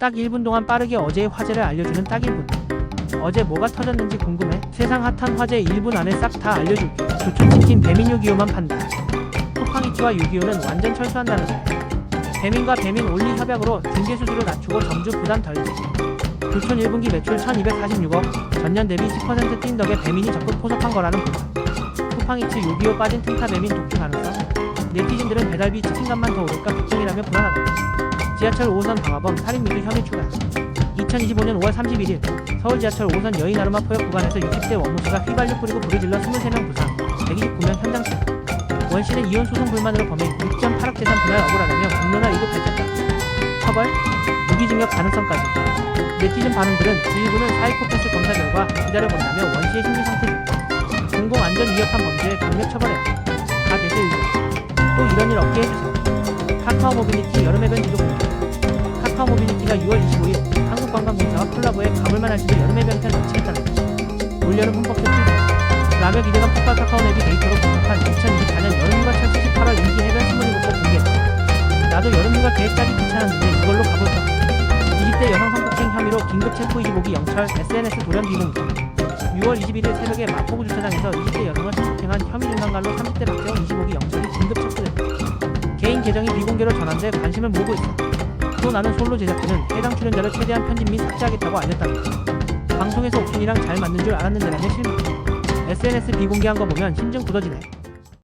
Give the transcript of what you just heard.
딱 1분 동안 빠르게 어제의 화제를 알려주는 딱 1분. 어제 뭐가 터졌는지 궁금해? 세상 핫한 화제 1분 안에 싹 다 알려줄게. 조촌치킨 배민 유기요만 판다. 쿠팡이츠와 유기요는 완전 철수한다는데. 배민과 배민 올리 협약으로 중개 수수료 낮추고 점주 부담 덜지. 조촌 1분기 매출 1246억, 전년 대비 10%뛴 덕에 배민이 적극 포섭한 거라는 분석. 쿠팡이츠 유기요 빠진 틈타 배민 독주 가능성? 네티즌들은 배달비 치킨값만 더 오를까 걱정이라며 불안하다. 지하철 5호선 방화범 살인 미수 혐의 추가. 2025년 5월 31일 서울 지하철 5호선 여의 나루마 포역 구간에서 60대 원무씨가 휘발유 뿌리고 불을 질러 23명 부상, 129명 현장 체포. 원 씨는 이혼 소송 불만으로 범행 6.8억 재산 분할 억울하다며 공론화 1급 밝혔다. 처벌, 무기징역 가능성까지. 네티즌 반응들은 일부는 사이코패스 검사 결과 기다려본다며 원 씨의 심리 상태 중 공공안전 위협한 범죄에 강력 처벌해야 다 대세 의견. 또 이런 일 없게 해주세요. 카카오 모빌리티 여름 해변 지도 공개. 카카오 모빌리티가 6월 25일 한국관광공사와 콜라보해 가볼만 할지도 여름 해변편 런칭했다는 올여름 흠뻑 뜯기 라며 기대감 폭발 카카오 내비게이터로 분석한 2024년 여름휴가 철수 18월 인기 해변 27곳 공개 나도 여름휴가 계획 짜기 귀찮았는데 이걸로 가볼까 20대 여성 성폭행 혐의로 긴급 체포 25기 영철 SNS 돌연 비공개 6월 21일 새벽에 마포구 주차장에서 20대 여성을 성폭행한 혐의 중간갈로 30대 박재원 25기 영철이 긴급 체포됐다. 개인 계정이 비공 개로 전환돼 관심을 모으고 있어 또 나는 솔로 제작진은 해당 출연자를 최대한 편집 및 삭제하겠다고 알렸답니다. 방송에서 옥순이랑 잘 맞는 줄 알았는데라며 실망. SNS 비공개한 거 보면 심증 굳어지네.